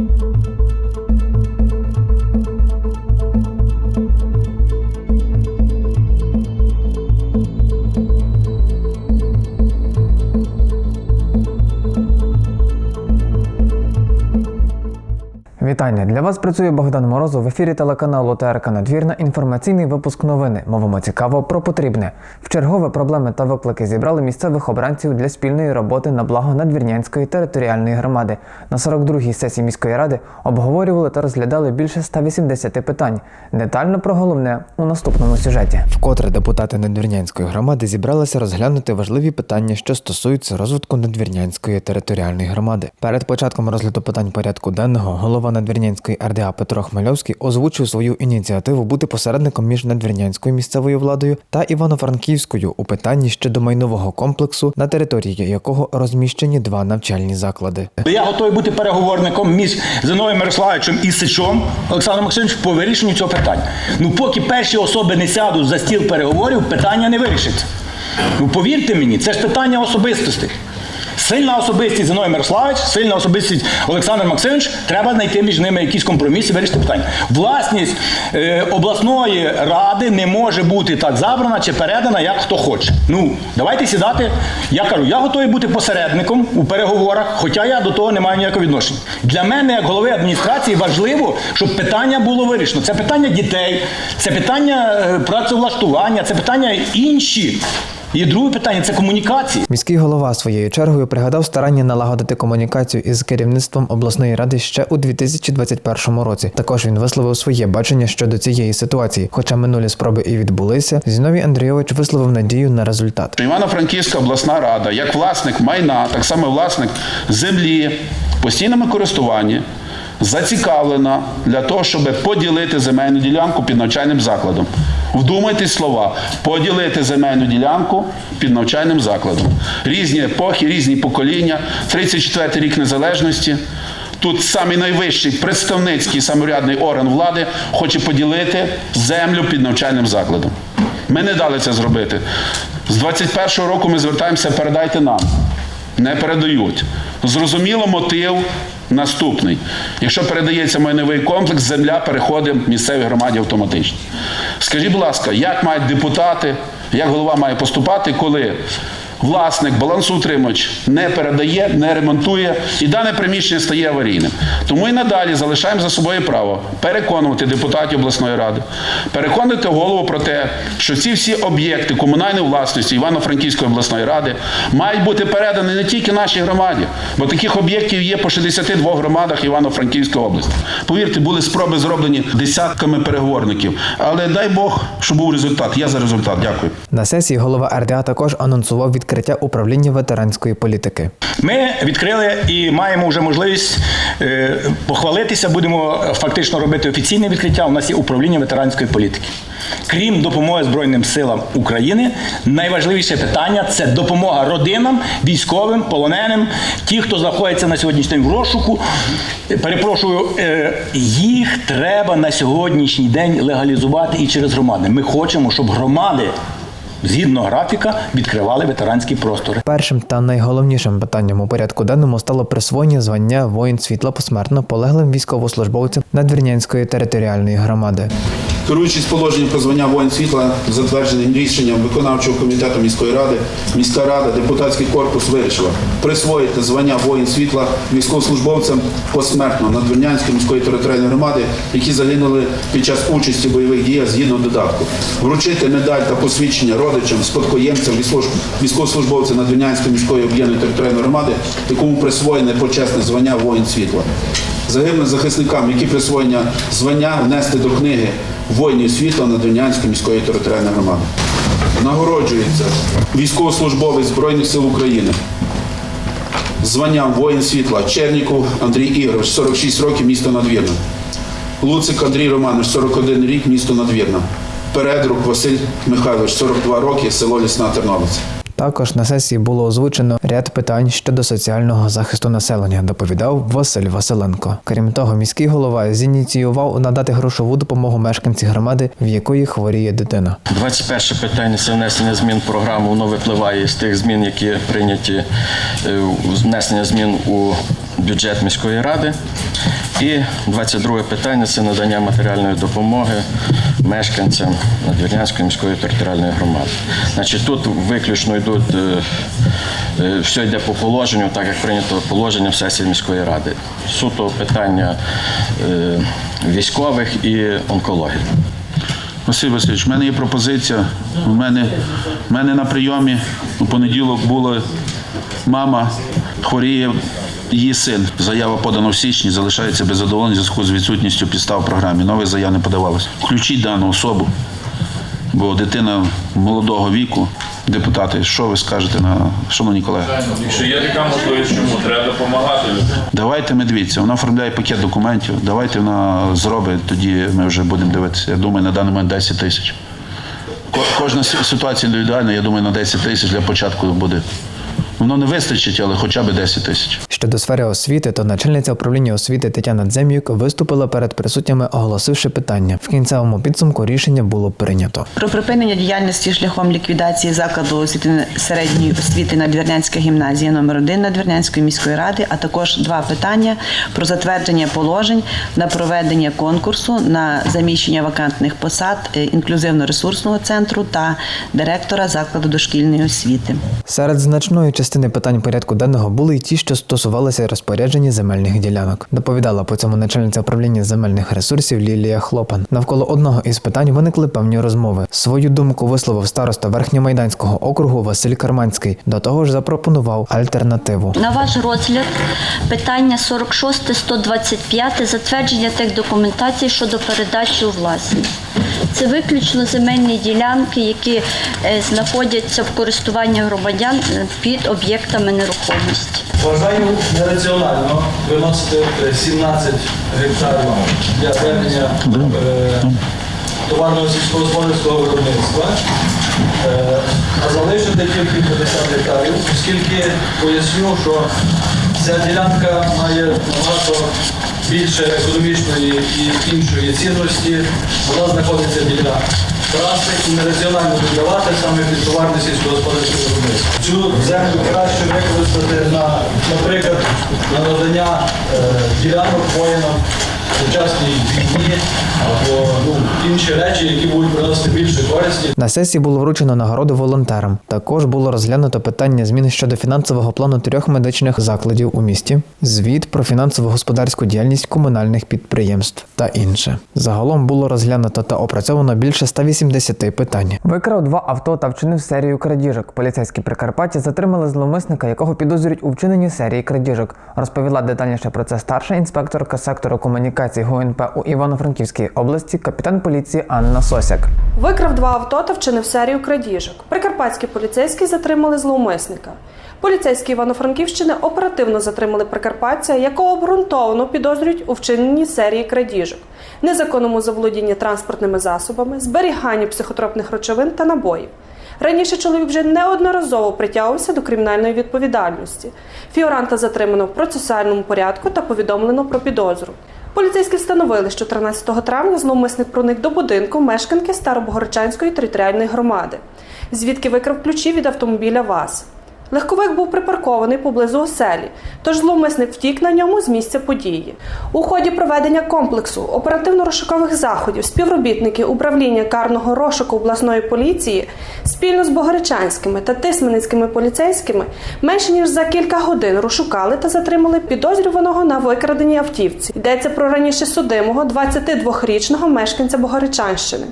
Thank you. Вітання для вас працює Богдан Морозов в ефірі телеканалу ТРК Надвірна. Інформаційний випуск новини. Мовимо цікаво про потрібне. В чергове проблеми та виклики зібрали місцевих обранців для спільної роботи на благо Надвірнянської територіальної громади. На 42-й сесії міської ради обговорювали та розглядали більше 180 питань. Детально про головне у наступному сюжеті. Вкотре депутати Надвірнянської громади зібралися розглянути важливі питання, що стосуються розвитку Надвірнянської територіальної громади. Перед початком розгляду питань порядку денного голова Надвірнянської РДА Петро Хмельовський озвучив свою ініціативу бути посередником між Надвірнянською місцевою владою та Івано-Франківською у питанні щодо майнового комплексу, на території якого розміщені два навчальні заклади. Я готовий бути переговорником між Зиновим Мирославовичем і Сичом Олександром Максимовичем по вирішенню цього питання. Ну, поки перші особи не сядуть за стіл переговорів, питання не вирішиться. Ну, повірте мені, це ж питання особистостей. Сильна особистість Зиновій Мирославович, сильна особистість Олександр Максимович, треба знайти між ними якісь компроміси, вирішити питання. Власність е, обласної ради не може бути так забрана чи передана, як хто хоче. Ну, давайте сідати. Я кажу, я готовий бути посередником у переговорах, хоча я до того не маю ніякого відношення. Для мене, як голови адміністрації, важливо, щоб питання було вирішено. Це питання дітей, це питання е, працевлаштування, це питання інші. І друге питання це комунікації. Міський голова своєю чергою пригадав старання налагодити комунікацію із керівництвом обласної ради ще у 2021 році. Також він висловив своє бачення щодо цієї ситуації. Хоча минулі спроби і відбулися, Зіновій Андрійович висловив надію на результат. Івано-Франківська обласна рада, як власник майна, так само власник землі, постійному користуванні, зацікавлена для того, щоб поділити земельну ділянку під навчальним закладом. Вдумайтесь слова, поділити земельну ділянку під навчальним закладом. Різні епохи, різні покоління, 34-й рік незалежності. Тут самий найвищий представницький самоврядний орган влади хоче поділити землю під навчальним закладом. Ми не дали це зробити. З 21-го року ми звертаємося, передайте нам. Не передають. Зрозуміло, мотив наступний. Якщо передається майновий комплекс, земля переходить місцевій громаді автоматично. Скажіть, будь ласка, як мають депутати, як голова має поступати, коли власник, балансоутримувач не передає, не ремонтує і дане приміщення стає аварійним. Тому і надалі залишаємо за собою право переконувати депутатів обласної ради, переконувати голову про те, що ці всі об'єкти комунальної власності Івано-Франківської обласної ради мають бути передані не тільки нашій громаді, бо таких об'єктів є по 62 громадах Івано-Франківської області. Повірте, були спроби зроблені десятками переговорників. Але дай Бог, щоб був результат. Я за результат. Дякую. На сесії голова РДА також анонсував відкриття управління ветеранської політики. Ми відкрили і маємо вже можливість е, похвалитися. Будемо фактично робити офіційне відкриття. У нас є управління ветеранської політики. Крім допомоги Збройним силам України, найважливіше питання це допомога родинам, військовим, полоненим, ті, хто знаходиться на сьогоднішній день в розшуку. Перепрошую, е, їх треба на сьогоднішній день легалізувати і через громади. Ми хочемо, щоб громади. Згідно графіка відкривали ветеранські простори. Першим та найголовнішим питанням у порядку денному стало присвоєння звання воїн світла посмертно полеглим військовослужбовцям Надвірнянської територіальної громади. Керуючись положенням про звання воїн світла, затвердженим рішенням виконавчого комітету міської ради, міська рада, депутатський корпус вирішила присвоїти звання воїн світла військовослужбовцям посмертно Надвірнянської міської територіальної громади, які загинули під час участі в бойових діях згідно додатку, вручити медаль та посвідчення родичам, спадкоємцям військово- військовослужбовця Надвірнянської міської об'єднаної територіальної громади, якому присвоєне почесне звання воїн світла. Загиблим захисникам, які присвоєння звання внести до книги воїнів світла Надвинянської міської територіальної громади. Нагороджується військовослужбовець Збройних сил України. Званням воїн світла Черніков Андрій Ігорович, 46 років, місто Надвірна. Луцик Андрій Романович, 41 рік, місто Надвірна. Передрук Василь Михайлович, 42 роки, село Лісна Терновиця. Також на сесії було озвучено ряд питань щодо соціального захисту населення, доповідав Василь Василенко. Крім того, міський голова зініціював надати грошову допомогу мешканці громади, в якої хворіє дитина. 21 питання це внесення змін в програму, воно випливає з тих змін, які прийняті е, внесення змін у бюджет міської ради. І 22 питання це надання матеріальної допомоги мешканцям Надвірнянської міської територіальної громади. Значить, тут виключно йдуть, е, е, все йде по положенню, так як прийнято положенням сесії міської ради. Суто питання е, військових і онкології. Василь Васильович, в мене є пропозиція. У мене, в мене на прийомі у понеділок була мама, хворіє її син. Заява подана в січні, залишається без задоволення в зв'язку з відсутністю підстав в програмі. Нових заяв не подавалось. Включіть дану особу, бо дитина молодого віку. Депутати, що ви скажете на шановні колеги? Якщо є така можливість, чому треба допомагати. Давайте ми дивіться, вона оформляє пакет документів. Давайте вона зробить, тоді ми вже будемо дивитися. Я думаю, на даний момент 10 тисяч. Кожна ситуація індивідуальна, я думаю, на 10 тисяч для початку буде. Воно не вистачить, але хоча б 10 тисяч. Щодо сфери освіти, то начальниця управління освіти Тетяна Дзем'юк виступила перед присутніми, оголосивши питання. В кінцевому підсумку рішення було прийнято. Про припинення діяльності шляхом ліквідації закладу освіти середньої освіти Надвірнянська гімназія номер 1 Надвірнянської міської ради, а також два питання про затвердження положень на проведення конкурсу на заміщення вакантних посад е, інклюзивно-ресурсного центру та директора закладу дошкільної освіти. Серед значної частини питань порядку денного були й ті, що стосувалися розпорядження земельних ділянок. Доповідала по цьому начальниця управління земельних ресурсів Лілія Хлопан. Навколо одного із питань виникли певні розмови. Свою думку висловив староста Верхньомайданського округу Василь Карманський. До того ж, запропонував альтернативу. На ваш розгляд питання 46-125 затвердження тих документацій щодо передачі у власність. Це виключно земельні ділянки, які е, знаходяться в користуванні громадян е, під об'єктами нерухомості. Вважаю нераціонально виносити е, 17 гектарів для ведення е, товарного сільськогосподарського виробництва, е, а залишити тільки 50 гектарів, оскільки поясню, що ця ділянка має набагато більше економічної і іншої цінності. Вона знаходиться біля траси і нераціонально віддавати саме під товарне сільськогосподарське. Цю землю краще використати на, наприклад, на надання е, ділянок воїнам сучасній війні або ну, інші речі, які будуть приносити більше користі. На сесії було вручено нагороди волонтерам. Також було розглянуто питання змін щодо фінансового плану трьох медичних закладів у місті, звіт про фінансово-господарську діяльність комунальних підприємств та інше. Загалом було розглянуто та опрацьовано більше 180 питань. Викрав два авто та вчинив серію крадіжок. Поліцейські Прикарпаття затримали зловмисника, якого підозрюють у вчиненні серії крадіжок. Розповіла детальніше про це старша інспекторка сектору комунікацій ГУНП у Івано-Франківській області, капітан поліції Анна Сосяк. Викрав два авто та вчинив серію крадіжок. Прикарпатські поліцейські затримали зловмисника. Поліцейські Івано-Франківщини оперативно затримали прикарпатця, якого обґрунтовано підозрюють у вчиненні серії крадіжок, незаконному заволодінні транспортними засобами, зберіганні психотропних речовин та набоїв. Раніше чоловік вже неодноразово притягувався до кримінальної відповідальності. Фіоранта затримано в процесуальному порядку та повідомлено про підозру. Поліцейські встановили, що 13 травня зловмисник проник до будинку мешканки Старобогорчанської територіальної громади, звідки викрав ключі від автомобіля ВАЗ. Легковик був припаркований поблизу оселі, тож зловмисник втік на ньому з місця події. У ході проведення комплексу оперативно-розшукових заходів співробітники управління карного розшуку обласної поліції спільно з богородчанськими та тисменницькими поліцейськими менше ніж за кілька годин розшукали та затримали підозрюваного на викраденій автівці. Йдеться про раніше судимого 22-річного мешканця Богородчанщини.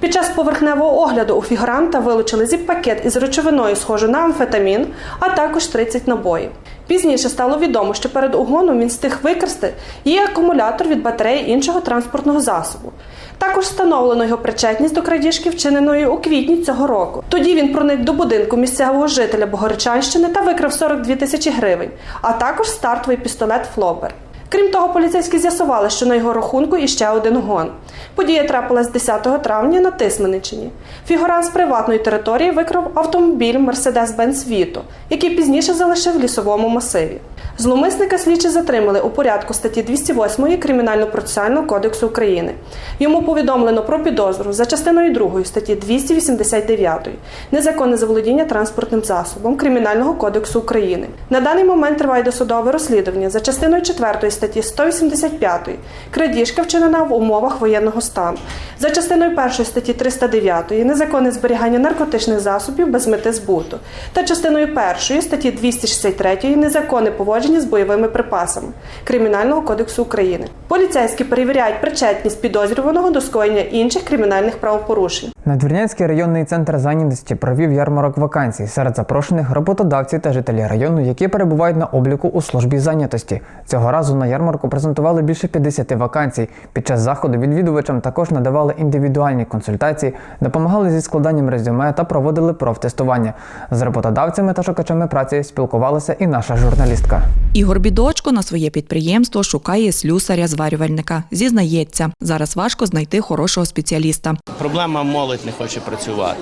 Під час поверхневого огляду у фігуранта вилучили зіп-пакет із речовиною, схожу на амфетамін, а також 30 набоїв. Пізніше стало відомо, що перед угоном він встиг викрасти і акумулятор від батареї іншого транспортного засобу. Також встановлено його причетність до крадіжки, вчиненої у квітні цього року. Тоді він проник до будинку місцевого жителя Богородчанщини та викрав 42 тисячі гривень, а також стартовий пістолет Флопер. Крім того, поліцейські з'ясували, що на його рахунку іще один гон. Подія трапилась 10 травня на Тисменичині. Фігурант з приватної території викрав автомобіль Mercedes-Benz Vito, який пізніше залишив в лісовому масиві. Зловмисника слідчі затримали у порядку статті 208 Кримінально-процесуального кодексу України. Йому повідомлено про підозру за частиною 2 статті 289 незаконне заволодіння транспортним засобом Кримінального кодексу України. На даний момент триває досудове розслідування за частиною 4 статті 185 крадіжка вчинена в умовах воєнного стану. За частиною 1 статті 309 незаконне зберігання наркотичних засобів без мети збуту та частиною 1 статті 263 незаконне поводження з бойовими припасами Кримінального кодексу України. Поліцейські перевіряють причетність підозрюваного до скоєння інших кримінальних правопорушень. Надвірнянський районний центр зайнятості провів ярмарок вакансій серед запрошених роботодавців та жителі району, які перебувають на обліку у службі зайнятості. Цього разу на ярмарку презентували більше 50 вакансій. Під час заходу відвідувачам також надавали індивідуальні консультації, допомагали зі складанням резюме та проводили профтестування. З роботодавцями та шукачами праці спілкувалася і наша журналістка. Ігор Бідочко на своє підприємство шукає слюсаря-зварювальника. Зізнається, зараз важко знайти хорошого спеціаліста. Проблема молодь не хоче працювати.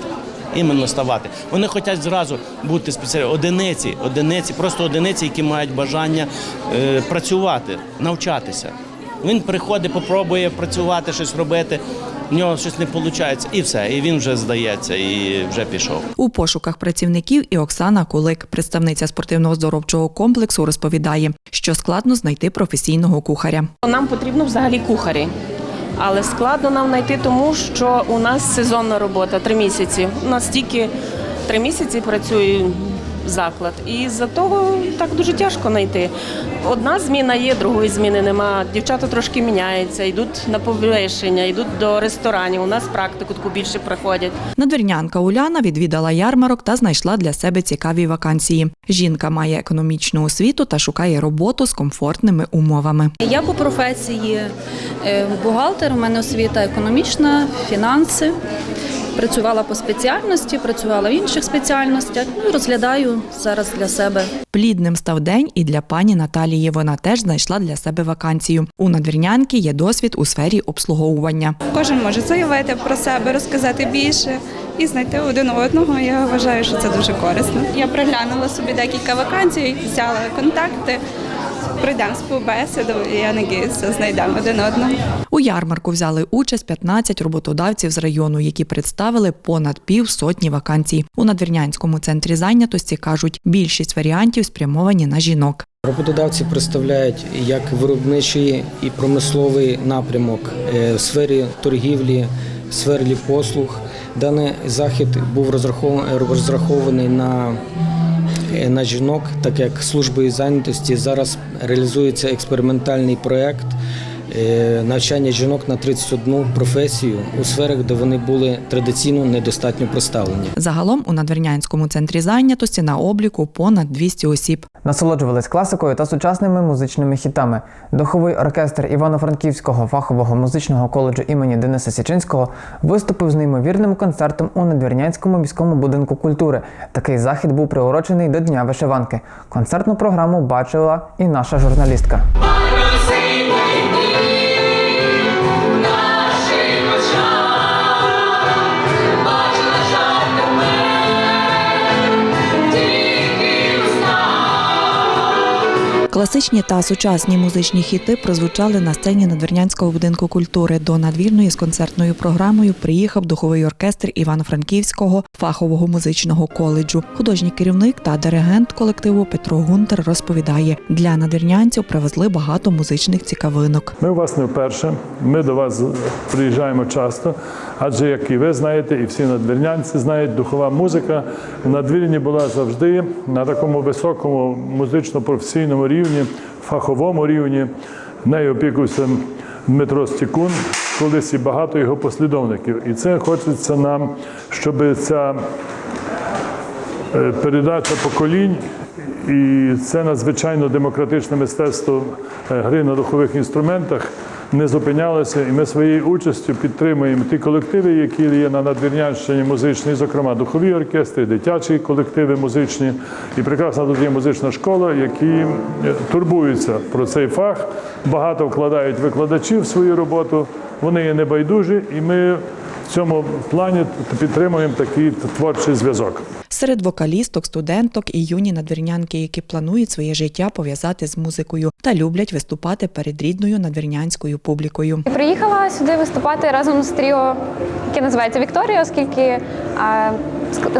Іменно ставати. Вони хочуть зразу бути спеціалістами. Одиниці, одиниці, просто одиниці, які мають бажання е, працювати, навчатися. Він приходить, попробує працювати, щось робити. В нього щось не виходить, і все. І він вже здається, і вже пішов. У пошуках працівників і Оксана Кулик, представниця спортивного здоровчого комплексу, розповідає, що складно знайти професійного кухаря. Нам потрібно взагалі кухарі. Але складно нам знайти, тому що у нас сезонна робота три місяці. У нас тільки три місяці працює заклад. І за того так дуже тяжко знайти. Одна зміна є, другої зміни нема. Дівчата трошки міняються, йдуть на повищення, йдуть до ресторанів. У нас практику таку більше приходять. Надвірнянка Уляна відвідала ярмарок та знайшла для себе цікаві вакансії. Жінка має економічну освіту та шукає роботу з комфортними умовами. Я по професії е, бухгалтер, у мене освіта економічна, фінанси. Працювала по спеціальності, працювала в інших спеціальностях. Ну, і розглядаю зараз для себе. Плідним став день і для пані Наталії. Вона теж знайшла для себе вакансію. У надвірнянки є досвід у сфері обслуговування. Кожен може заявити про себе, розказати більше і знайти один одного. Я вважаю, що це дуже корисно. Я приглянула собі декілька вакансій, взяла контакти. Пройдемо співбесіду, і я надіюся, знайдемо один одного. У ярмарку взяли участь 15 роботодавців з району, які представили понад пів сотні вакансій. У надвірнянському центрі зайнятості кажуть, більшість варіантів спрямовані на жінок. Роботодавці представляють як виробничий і промисловий напрямок е, в сфері торгівлі, в сфері послуг. Даний захід був розрахований, розрахований на, на жінок, так як службою зайнятості зараз реалізується експериментальний проєкт е, навчання жінок на 31 професію у сферах, де вони були традиційно недостатньо представлені. Загалом у надвірнянському центрі зайнятості на обліку понад 200 осіб. Насолоджувались класикою та сучасними музичними хітами. Духовий оркестр Івано-Франківського фахового музичного коледжу імені Дениса Січинського виступив з неймовірним концертом у Надвірнянському міському будинку культури. Такий захід був приурочений до Дня вишиванки. Концертну програму бачила і наша журналістка. Класичні та сучасні музичні хіти прозвучали на сцені Надвірнянського будинку культури. До надвірної з концертною програмою приїхав духовий оркестр Івано-Франківського фахового музичного коледжу. Художній керівник та диригент колективу Петро Гунтер розповідає, для надвірнянців привезли багато музичних цікавинок. Ми у вас не вперше. Ми до вас приїжджаємо часто, адже як і ви знаєте, і всі надвірнянці знають, духова музика в надвірні була завжди на такому високому музично-професійному рівні, фаховому рівні. Нею опікувався Дмитро Стікун, колись і багато його послідовників. І це хочеться нам, щоб ця е, передача поколінь. І це надзвичайно демократичне мистецтво е, гри на духових інструментах не зупинялися, І ми своєю участю підтримуємо ті колективи, які є на Надвірнянщині музичні, зокрема духові оркестри, дитячі колективи музичні. І прекрасна тут є музична школа, які е, турбуються про цей фах, багато вкладають викладачів в свою роботу. Вони є небайдужі, і ми в цьому плані підтримуємо такий творчий зв'язок. Серед вокалісток, студенток і юні надвірнянки, які планують своє життя пов'язати з музикою та люблять виступати перед рідною надвірнянською публікою. Приїхала сюди виступати разом з тріо, яке називається Вікторія, оскільки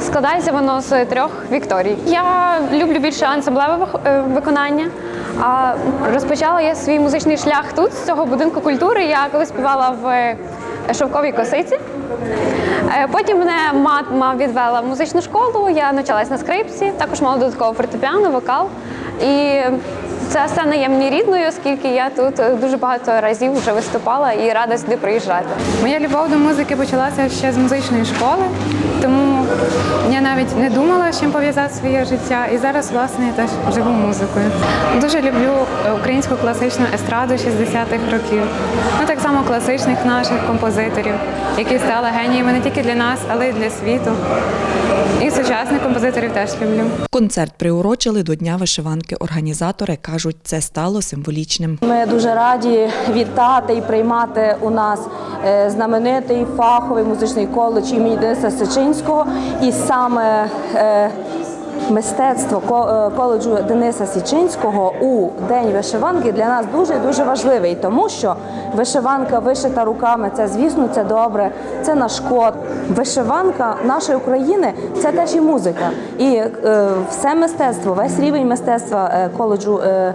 складається воно з трьох Вікторій. Я люблю більше ансамблеве е, виконання. А розпочала я свій музичний шлях тут, з цього будинку культури. Я коли співала в е, шовковій косиці. Е, Потім мене мама відвела в музичну школу, я навчалась на скрипці, також мала додатково фортепіано, вокал. І ця сцена є мені рідною, оскільки я тут е, дуже багато разів вже виступала і рада сюди приїжджати. Моя любов до музики почалася ще з музичної школи, тому я навіть не думала, з чим пов'язати своє життя. І зараз, власне, я теж живу музикою. Дуже люблю е, українську класичну естраду 60-х років. Ну так само класичних наших композиторів, які стали геніями не тільки для нас, але й для світу. І сучасних композиторів теж люблю. Концерт приурочили до Дня вишиванки. Організатори кажуть, це стало символічним. Ми дуже раді вітати і приймати у нас е, знаменитий фаховий музичний коледж імені Дениса Сичинського. І саме е, мистецтво е, коледжу Дениса Січинського у День вишиванки для нас дуже дуже важливий, тому що вишиванка вишита руками це, звісно, це добре, це наш код. Вишиванка нашої України це теж і музика. І е, все мистецтво, весь рівень мистецтва е, коледжу е,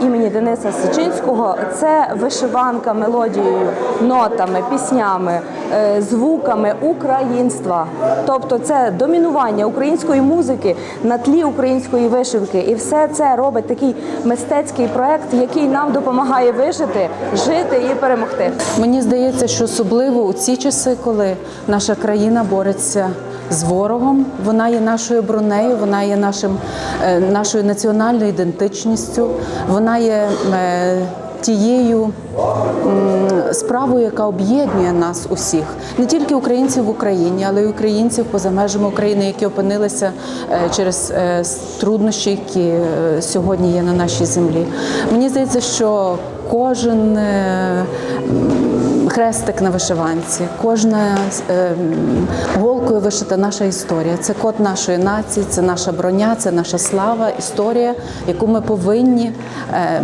імені Дениса Січинського це вишиванка мелодією, нотами, піснями, е, звуками українства. Тобто це домінування української музики на тлі української вишивки. І все це робить такий мистецький проект, який нам допомагає вижити, жити і перемогти. Мені здається, що особливо у ці часи, коли наша країна бореться з ворогом, вона є нашою бронею, вона є нашим, е, нашою національною ідентичністю, вона є е, тією справою, яка об'єднує нас усіх, не тільки українців в Україні, але й українців поза межами України, які опинилися е, через труднощі, які сьогодні є на нашій землі. Мені здається, що кожен хрестик на вишиванці, кожна е, голкою вишита наша історія. Це код нашої нації, це наша броня, це наша слава, історія, яку ми повинні е,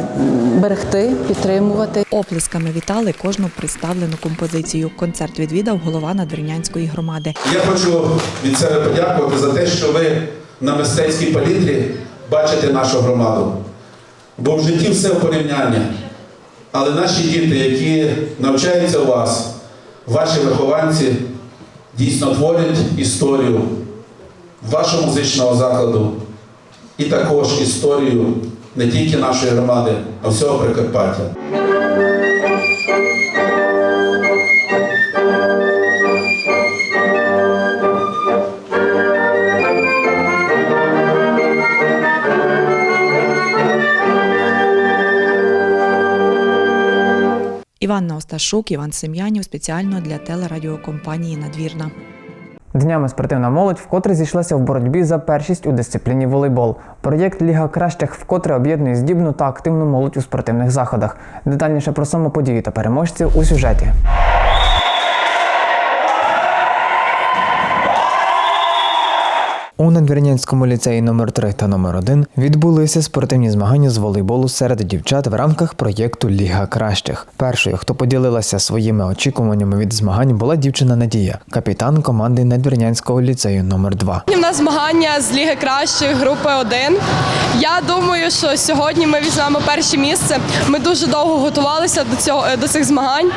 берегти, підтримувати. Оплесками вітали кожну представлену композицію. Концерт відвідав голова Надвірнянської громади. Я хочу від себе подякувати за те, що ви на мистецькій палітрі бачите нашу громаду. Бо в житті все в порівнянні. Але наші діти, які навчаються у вас, ваші вихованці, дійсно творять історію вашого музичного закладу і також історію не тільки нашої громади, а всього Прикарпаття. Іванна Осташук, Іван Сем'янів спеціально для телерадіокомпанії Надвірна. Днями спортивна молодь вкотре зійшлася в боротьбі за першість у дисципліні волейбол. Проєкт Ліга кращих вкотре об'єднує здібну та активну молодь у спортивних заходах. Детальніше про саму подію та переможців у сюжеті. У Надвірнянському ліцеї номер 3 та номер 1 відбулися спортивні змагання з волейболу серед дівчат в рамках проєкту Ліга кращих. Першою, хто поділилася своїми очікуваннями від змагань, була дівчина Надія, капітан команди Надвірнянського ліцею номер 2 У нас змагання з Ліги кращих групи 1. Я думаю, що сьогодні ми візьмемо перше місце. Ми дуже довго готувалися до цього до цих змагань.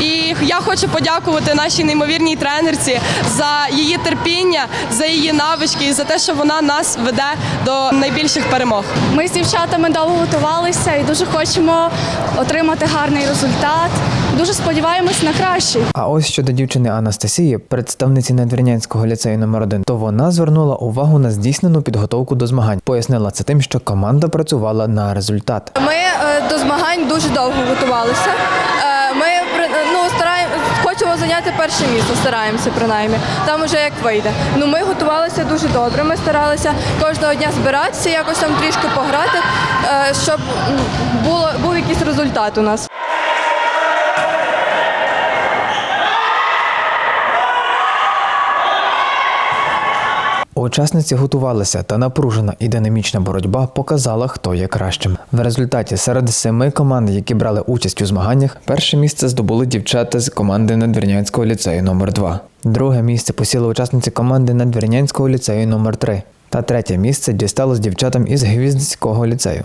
І я хочу подякувати нашій неймовірній тренерці за її терпіння, за її навички і за те, що вона нас веде до найбільших перемог. Ми з дівчатами довго готувалися і дуже хочемо отримати гарний результат. Дуже сподіваємось на кращий. А ось щодо дівчини Анастасії, представниці Надвірнянського ліцею номер 1 то вона звернула увагу на здійснену підготовку до змагань. Пояснила це тим, що команда працювала на результат. Ми е, до змагань дуже довго готувалися. Зайняти перше місце, стараємося принаймні. Там уже як вийде. Ну ми готувалися дуже добре. Ми старалися кожного дня збиратися, якось там трішки пограти, е, щоб було був якийсь результат у нас. Учасниці готувалися, та напружена і динамічна боротьба показала, хто є кращим. В результаті серед семи команд, які брали участь у змаганнях, перше місце здобули дівчата з команди Надвірнянського ліцею номер 2 Друге місце посіли учасниці команди Надвірнянського ліцею номер 3 Та третє місце дісталось дівчатам із Гвіздського ліцею.